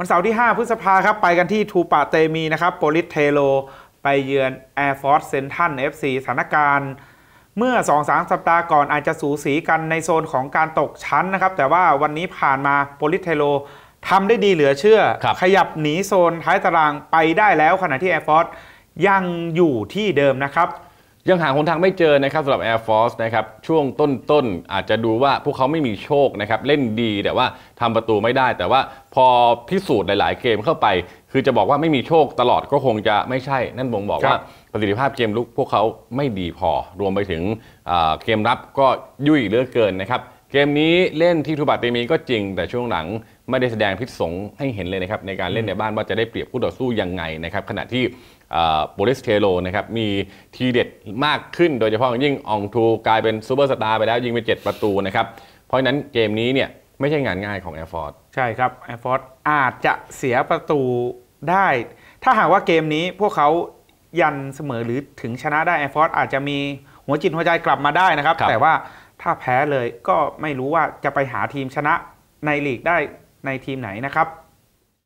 วันเสาร์ที่ 5 พฤษภาครับ ไปกันที่ทูปาเตมีนะครับโปลิสเทโล ไปเยือน Air Force c e n t r a l FC สถานการณ์เมื่อ 2-3 สัปดาห์ก่อนอาจจะสูสีกันในโซนของการตกชั้นนะครับ แต่ว่าวันนี้ผ่านมาโปลิสเทโลทำได้ดีเหลือเชื่อครับขยับหนีโซนท้ายตารางไปได้แล้วขณะที่ Air Force ยังอยู่ที่เดิมนะครับ ยังหาหนทางไม่เจอนะครับสำหรับ Air Force นะครับช่วงต้นๆอาจจะดูว่าพวกเขาไม่มีโชคนะครับเล่นดีแต่ว่าทำประตูไม่ได้ แต่ว่าพอพิสูจน์หลาย ๆ เกมเข้าไป คือจะบอกว่าไม่มีโชคตลอดก็คงจะไม่ใช่ นั่นบ่งบอกครับว่าประสิทธิภาพเกมลุกพวกเขาไม่ดีพอ รวมไปถึงอ่าเกมรับก็ยุ่ยเหลือเกินนะครับ เกมนี้เล่นที่ทูบาเตมีก็จริง แต่ช่วงหลังไม่ได้แสดงพิษสงให้เห็นเลยนะครับในการเล่นในบ้านว่าจะได้เปรียบคู่ต่อสู้ยังไงนะครับขณะที่โบริสเทโลนะครับมีทีเด็ดมากขึ้นโดยเฉพาะอย่างยิ่งอองทูกลายเป็นซูเปอร์สตาร์ไปแล้วยิงไป 7 ประตูนะครับเพราะฉะนั้นเกมนี้เนี่ยไม่ใช่งานง่ายของ Air Force ใช่ครับ Air Force อาจจะเสียประตูได้ ถ้าหากว่าเกมนี้พวกเขายันเสมอหรือถึงชนะได้ Air Force อาจจะมีหัวจิตหัวใจกลับมาได้นะครับครับแต่ว่า ถ้าแพ้เลยก็ไม่รู้ว่าจะไปหาทีมชนะในลีกได้ในทีมไหนนะครับ